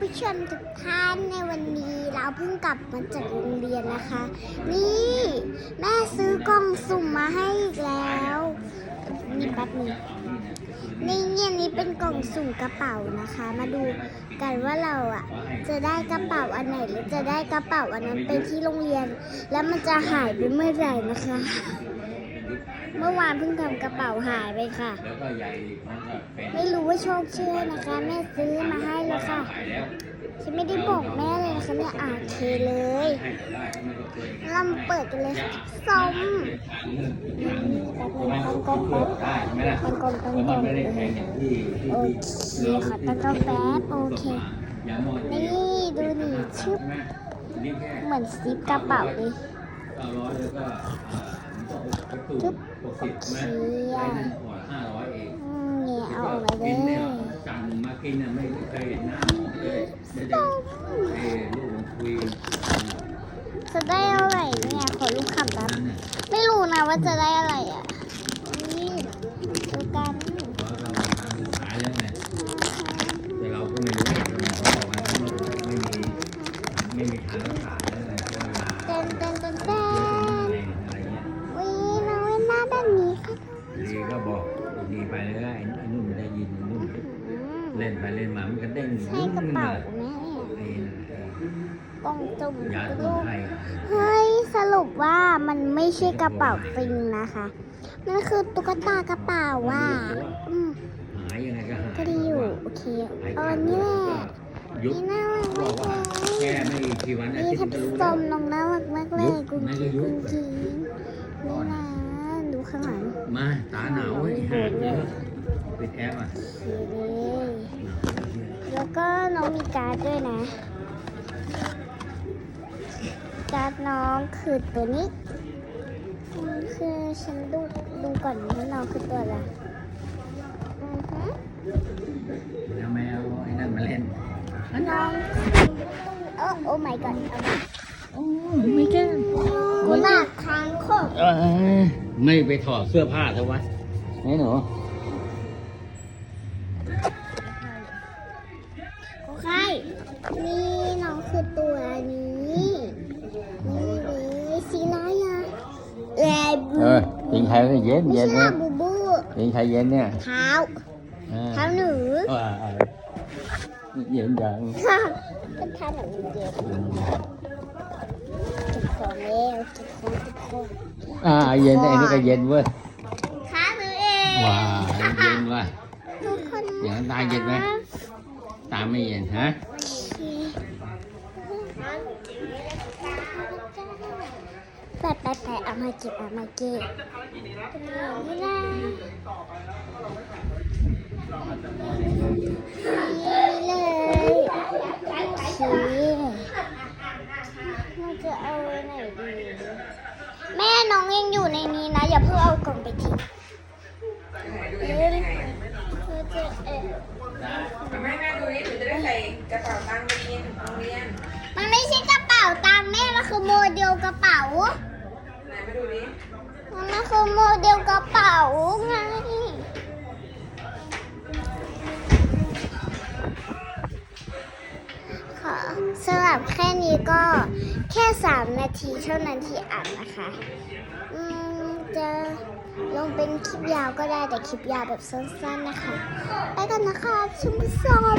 ผู้ชมทุกท่านในวันนี้เราเพิ่งกลับมาจากโรงเรียนนะคะ นี่แม่ซื้อกล่องสุ่มมาให้อีกแล้วนี่แป๊บนึงนี่เนี่ยนี่เป็นกล่องสุ่มกระเป๋านะคะ มาดูกันว่าเราอะ จะได้กระเป๋าอันไหนหรือจะได้กระเป๋าอันนั้นไปที่โรงเรียน แล้วมันจะหายไปเมื่อไหร่นะคะ เมื่อวานเพิ่งทำกระเป๋าหายไปค่ะแล้วก็ใหญ่มันก็ไม่รู้ว่าโชคเชื่อนะคะแม่ซื้อมาให้เลยค่ะ ฉันไม่ได้บอกแม่เลยนะคะเนี่ยอ่านเคเลยให้เขาเคยเรามาเปิดกันเลยส้มไม่ก็ต้องเปิดได้ใช่ไหมล่ะตั้งกลมตั้งแล้วกลมอย่างที่ที่โอเคค่ะตั้งกลมแป๊บโอเค นี่ดูนี่ชึบเหมือนซิปกระเป๋าเลยเก้าร้อยแล้วก็กระตุกหกสิบไหมได้นั่นกว่าห้าร้อเองอืมเนี่ยเอาออกมาเลกินนี่ย ยสั่งมากินน่ะไม่เคยเห็นหน้าหมอเอ้ลูกมันคุยจะได้อะไรเนี่ยขอลูกขับนั่นน่ะไม่รู้นะว่าจะได้อะไรอะนี่ดูกัน เล่นไปเล่นมามันก็เด้งใช่กระเป๋าแม่ไอ้นั่นไอ้กล่องจุ่มยาสมุลูนกไพรเฮ้ยสรุปว่ามันไม่ใช่กระเป๋าจริงนะคะมันคือตุ๊กตากระเป๋าว่ะอืมหายยังไงก็หายก็ดีอยู่โอเคเอาอันนี้แหละยุบนี่น่ารักบอมากว่าเลยแค่ไม่กี่วันอานี่ทิตย์ทับก็รู้ส้แล้วมน้องน่ารักมากเลยยุบกุ้งไม่กิ้ก็งยุกุ้บงกิ้งนี่นะดูข้างหลังมาตาหนาวไอ้ห่าเยอะปิดแอร์อะโอเคเลย แล้วก็น้องมีการ์ดด้วยนะ การ์ดน้องคือตัวนี้อืมคือฉันดูดูก่อนว่าน้องคือตัวอะไรอือฮึแล้วแม่เอาไอ้นั่นมาเล่นน้องเออโอ้ my god เอามาโอ้ไม่แก้กุหลาบทางโคกเออไม่ไปถอดเสื้อผ้าเถอะวะไอ้หนูโอ นี่น้องคือตัวนี้นี่เลยสีน้อยอะแลบูเออยิงใครก็เย็นไม่เย็นใช่เนี่ยบูบูยิงใครเย็นเนี่ยเท้าเออเท้าหนูเออเออเย็นจังเป็นเท้าหนูเย็นเก็บของแล้วเก็บของเก็บของอ่าเย็นไอ้นี่ก็เย็นเว้ยขาหนูเองว้าเย็นว่ะทุกคน อย่างนั้นตาเย็นไหม ตาไม่เย็นฮะไปไปไปเอามาเก็บเอามาเก็บนี่นะนี่เลยโอเคมันจะเอาไว้ไหนดี แม่น้องยังอยู่ในนี้นะ อย่าเพิ่งเอากล่องไปทิ้งเอ้ยเราจะเอ่อ แม่แม่ดูนี่หนูจะได้ใส่ กระเป๋าตังค์ไปเรียนถึงโรงเรียน มันไม่ใช่กระเป๋าตังค์แม่มันคือโมเดลกระเป๋า ไหนมาดูนี่มันคือโมเดลกระเป๋าไงค่ะสำหรับแค่นี้ก็แค่ 3 นาทีเท่านั้นที่อัดนะคะ อืม จะลงเป็นคลิปยาวก็ได้แต่คลิปยาวแบบสั้นๆนะคะ ไปกันนะคะชุมชม